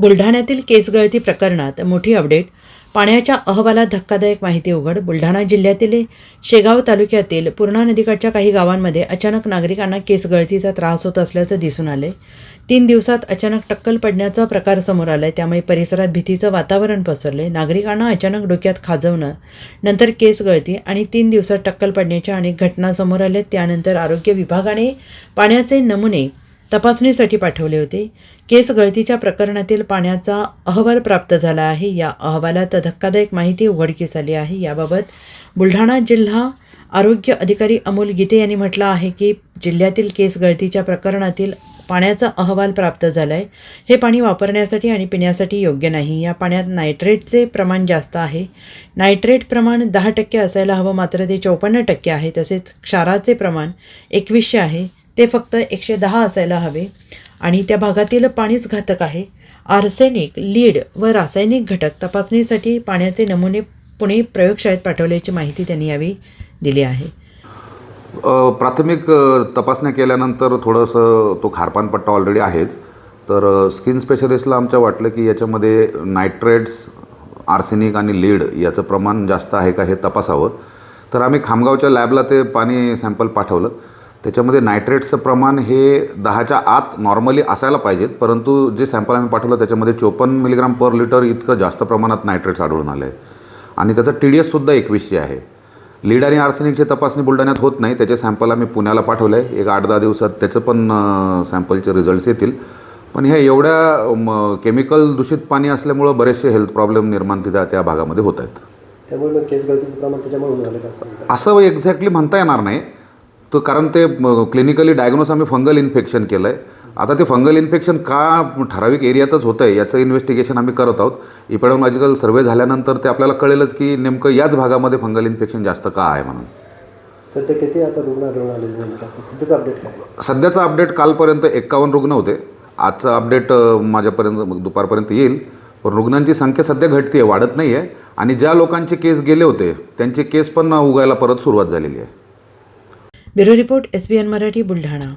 बुलढाण्यातील केसगळती प्रकरणात मोठी अपडेट. पाण्याच्या अहवालात धक्कादायक माहिती उघड. बुलढाणा जिल्ह्यातील शेगाव तालुक्यातील पूर्णा नदीकाठच्या काही गावांमध्ये अचानक नागरिकांना केसगळतीचा त्रास होत असल्याचं दिसून आले. तीन दिवसात अचानक टक्कल पडण्याचा प्रकार समोर आलाय. त्यामुळे परिसरात भीतीचं वातावरण पसरले. नागरिकांना अचानक डोक्यात खाजवणं नंतर केस गळती आणि तीन दिवसात टक्कल पडण्याच्या अनेक घटना समोर आल्या त्यानंतर आरोग्य विभागाने पाण्याचे नमुने तपासणीसाठी पाठवले होते. केस गळतीच्या प्रकरणातील पाण्याचा अहवाल प्राप्त झाला आहे. या अहवालात धक्कादायक माहिती उघडकीस आली आहे. याबाबत बुलढाणा जिल्हा आरोग्य अधिकारी अमोल गीते यांनी म्हटलं आहे की जिल्ह्यातील केस गळतीच्या प्रकरणातील पाण्याचा अहवाल प्राप्त झाला आहे हे पाणी वापरण्यासाठी आणि पिण्यासाठी योग्य नाही. या पाण्यात नायट्रेटचे प्रमाण जास्त आहे. नायट्रेट प्रमाण दहा टक्के असायला हवं मात्र ते चौपन्न टक्के आहे. तसेच क्षाराचे प्रमाण एकवीसशे आहे. ते फक्त एकशे दहा असायला हवे. आणि त्या भागातील पाणीच घातक आहे. आर्सेनिक लीड व रासायनिक घटक तपासणीसाठी पाण्याचे नमुने पुणे प्रयोगशाळेत पाठवल्याची माहिती त्यांनी यावेळी दिली आहे. प्राथमिक तपासण्या केल्यानंतर थोडंसं तो खारपान पट्टा ऑलरेडी आहेच. तर स्किन स्पेशलिस्टला आमच्या वाटलं की याच्यामध्ये नायट्रेट्स आर्सेनिक आणि लीड याचं प्रमाण जास्त आहे का हे तपासावं. तर आम्ही खामगावच्या लॅबला ते पाणी सॅम्पल पाठवलं. त्याच्यामध्ये नायट्रेटचं प्रमाण हे दहाच्या आत नॉर्मली असायला पाहिजेत परंतु जे सॅम्पल आम्ही पाठवलं त्याच्यामध्ये चोपन्न मिलीग्राम पर लिटर इतकं जास्त प्रमाणात नायट्रेट्स आढळून आलं. आहे आणि त्याचं टी डी एससुद्धा एकवीसशे आहे. लीड आणि आर्सेनिकची तपासणी बुलढाण्यात होत नाही त्याचे सॅम्पल आम्ही पुण्याला पाठवलं आहे एक आठ दहा दिवसात त्याचं पण सॅम्पलचे रिझल्ट्स येतील. पण ह्या एवढ्या म, केमिकल दूषित पाणी असल्यामुळं बरेचसे हेल्थ प्रॉब्लेम निर्माण तिथं त्या भागामध्ये होत आहेत. त्यामुळे केस गळतीचं प्रमाण त्याच्यामुळे. असं एक्झॅक्टली म्हणता येणार नाही. तर कारण ते क्लिनिकली डायग्नोस आम्ही फंगल इन्फेक्शन केलं आहे आता ते फंगल इन्फेक्शन का ठराविक एरियातच होतं आहे याचं इन्व्हेस्टिगेशन आम्ही करत आहोत. इपॅडॉलॉजिकल सर्वे झाल्यानंतर ते आपल्याला कळेलच की नेमकं याच भागामध्ये फंगल इन्फेक्शन जास्त का आहे म्हणून. सध्या किती आता रुग्ण आढळून आलेले नेमका? सध्याचं अपडेट काय? सध्याचा अपडेट कालपर्यंत एक्कावन्न रुग्ण होते. आजचा अपडेट माझ्यापर्यंत मग दुपारपर्यंत येईल. पण रुग्णांची संख्या सध्या घटते आहे वाढत नाही आहे आणि ज्या लोकांचे केस गेले होते त्यांचे केस पण उगायला परत सुरुवात झालेली आहे. Bureau report S B N Marathi Buldhana